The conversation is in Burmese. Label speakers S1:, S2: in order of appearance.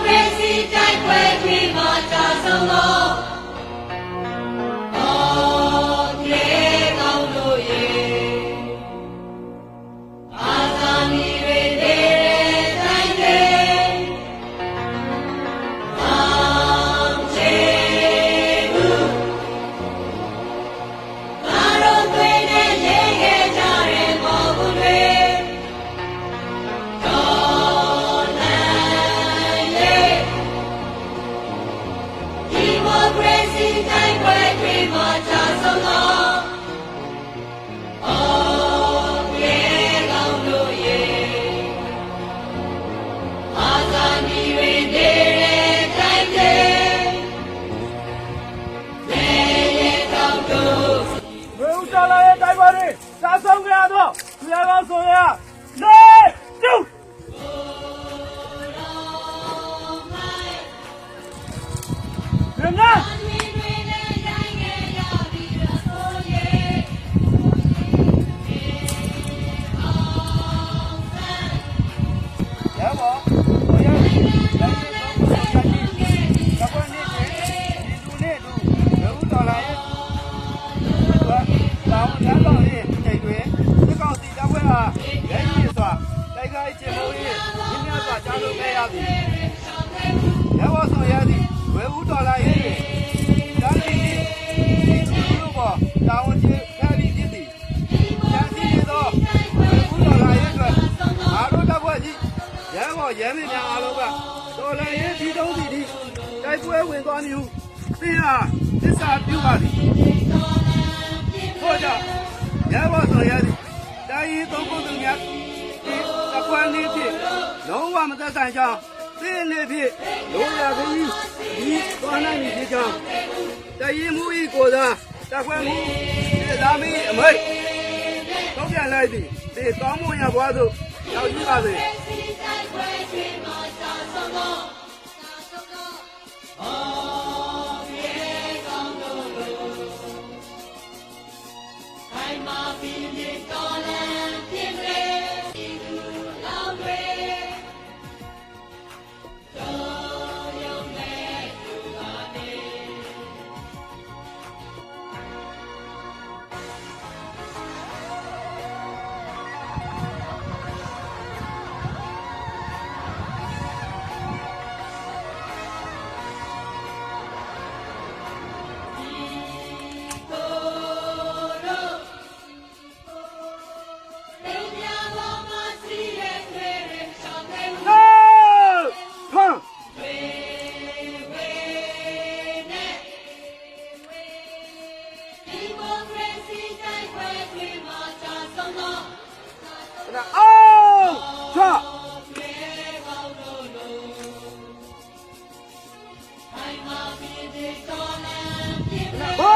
S1: ကရေစီတိုက်ပွဲတွင်မှာကြာဆုံးသော လာရဲ့တိုင်းပါရီစားဆုံးကြရတော့ဆရာတော်ဆိုရ တော့ဘုရားကြီးတပွင့်နေတယ်ဒီလူနဲ့တူဘယ်ဦးတော်လာရဲ့ဘာဘာလမ်းတော်ရဲ့ချိန်တွင်ဒီကောင်စီတပွင့်ဟာလက်ရှိစွာတိုက်ခိုက်ခြင်းမို့ရဲ့မြင်းများစွာကြားလို့ခဲ့ရသည်ရပါဆိုရသည်ဘယ်ဦးတော်လာရဲ့ဒါလေးဒီလူတို့ပေါ်တာဝန်ချင်းဖက်ပြီးဖြစ်သည် ရဲ့အတွက်အားတို့တပွင့်ကြီးရန်ကုန်ရန်မင်းများအားလုံးကတော်လည်းရေးဒီတုံးစီဒီတိုက်ပွဲဝင်သွားမျိုးသင်ဟာသစ္စာပြုပါသည်ဟောကြရန်ကုန်ဆိုရသည်တိုင်းရင်သုံးခုသူများဒီတကွမ်းလေးဖြင့်လုံးဝမသက်ဆိုင်ကြောင်း သင်လေးဖြင့်လိုရာခကြီးဒီသွားနိုင်ပြီဖြစ်ကြောင်းတိုင်းရင်မူဤကိုသာတကွမ်းမူဒီသားမီးအမိတ်တော့ပြန်လိုက်သည်ဒီကောင်းမွန်ရပွားသို့ရောက်ကြည့်ပါစေ No! နာအောင်ချဘော